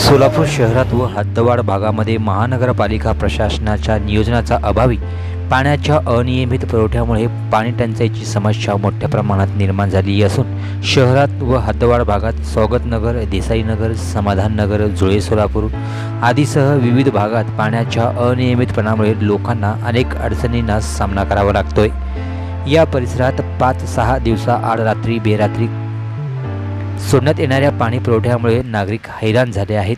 सोलापूर शहरात व हद्दवाड भागामध्ये महानगरपालिका प्रशासनाच्या नियोजनाचा अभावी पाण्याच्या अनियमित पुरवठ्यामुळे पाणी टंचाईची समस्या मोठ्या प्रमाणात निर्माण झाली असून शहरात व हद्दवाड भागात स्वागतनगर देसाईनगर समाधाननगर जुळे सोलापूर आदीसह विविध भागात पाण्याच्या अनियमितपणामुळे लोकांना अनेक अडचणींना सामना करावा लागतोय. या परिसरात पाच सहा दिवसाआड रात्री बेरात्री सोडण्यात येणाऱ्या पाणी पुरवठ्यामुळे नागरिक हैराण झाले आहेत.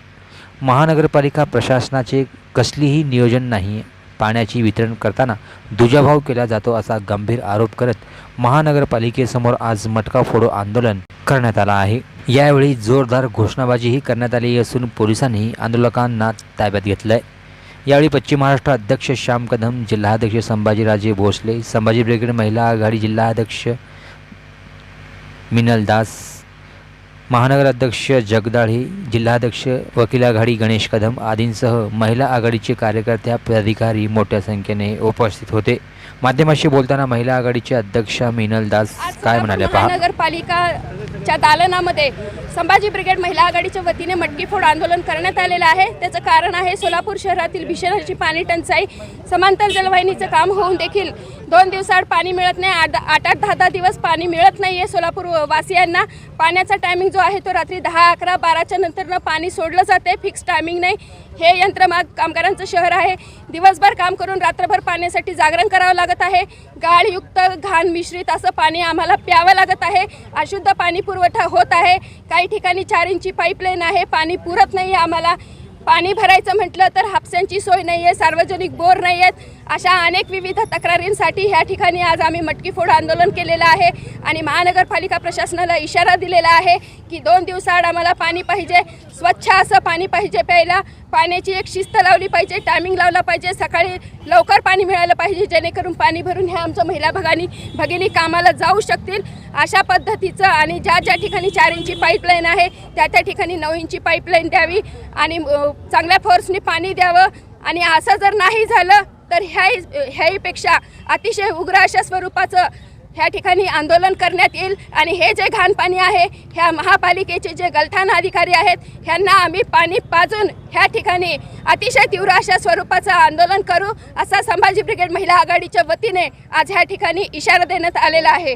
महानगरपालिका प्रशासनाचे कसलीही नियोजन नाही. पाण्याची वितरण करताना दुजाभाव केला जातो असा गंभीर आरोप करत महानगरपालिकेसमोर आज मटका फोडो आंदोलन करण्यात आला आहे. यावेळी जोरदार घोषणाबाजीही करण्यात आली असून पोलिसांनी आंदोलकांना ताब्यात घेतलं आहे यावेळी पश्चिम महाराष्ट्र अध्यक्ष श्याम कदम जिल्हाध्यक्ष संभाजीराजे भोसले संभाजी ब्रिगेड महिला आघाडी जिल्हाध्यक्ष मिनल दास महानगराध्यक्ष जगदाळे जिल्हाध्यक्ष वकील आघाडी गणेश कदम आदींसह महिला आघाडीचे कार्यकर्त्या पदाधिकारी मोठ्या संख्येने उपस्थित होते. माध्यमाशी बोलताना महिला आघाडीचे अध्यक्षा मिनल दास काय म्हणाल्या पहा. महानगरपालिकाच्या दालनामध्ये संभाजी ब्रिगेड महिला आघाडीच्या वतीने मटकी फोड आंदोलन करण्यात आलेलं आहे. त्याचं कारण आहे सोलापूर शहरातील भीषण अशी पाणी टंचाई. समांतर जलवाहिनीचं काम होऊन देखील दोन दिवसाआड पाणी मिळत नाही. आठ आठ आठ दहा दहा दिवस पाणी मिळत नाही आहे सोलापूर वासियांना. पाण्याचा टायमिंग जो आहे तो रात्री दहा अकरा बाराच्या नंतरनं पाणी सोडलं जाते फिक्स टायमिंग नाही. हे यंत्रमाग कामगारांचं शहर आहे. दिवसभर काम करून रात्रभर पाण्यासाठी जागरण करावं लागत आहे. गाळयुक्त घाण मिश्रित असं पाणी आम्हाला प्यावं लागत आहे. अशुद्ध पाणी पुरवठा होत आहे. काही ठिकाणी चार इंची पाईपलाईन आहे. पाणी पुरत नाही आहे आम्हाला. पाणी भरायचं म्हटलं तर हापस्यांची सोय नाही आहे सार्वजनिक बोर नाही आहेत अशा अनेक विविध तक्रारींसाठी ह्या ठिकाणी आज आम्ही मटकी फोड आंदोलन केलेलं आहे आणि महानगरपालिका प्रशासनाला इशारा दिलेला आहे की दोन दिवसाआड आम्हाला पाणी पाहिजे स्वच्छ असं पाणी पाहिजे प्यायला. पाण्याची एक शिस्त लावली पाहिजे टायमिंग लावला पाहिजे सकाळी लवकर पाणी मिळालं पाहिजे जेणेकरून पाणी भरून ह्या आमच्या महिला भगानी भगिनी कामाला जाऊ शकतील. अशा पद्धतीचं आणि ज्या ज्या ठिकाणी चार इंची पाईपलाईन आहे त्या त्या ठिकाणी नऊ इंची पाईपलाईन द्यावी आणि चांगल्या फोर्सने पाणी द्यावं. आणि असं जर नाही झालं तर ह्याही ह्याहीपेक्षा अतिशय उग्र अशा स्वरूपाचं ह्या ठिकाणी आंदोलन करण्यात येईल. आणि हे जे घाण पाणी आहे ह्या महापालिकेचे जे गलथान अधिकारी आहेत ह्यांना आम्ही पाणी पाजून ह्या ठिकाणी अतिशय तीव्र अशा स्वरूपाचं आंदोलन करू असा संभाजी ब्रिगेड महिला आघाडीच्या वतीने आज ह्या ठिकाणी इशारा देण्यात आलेला आहे.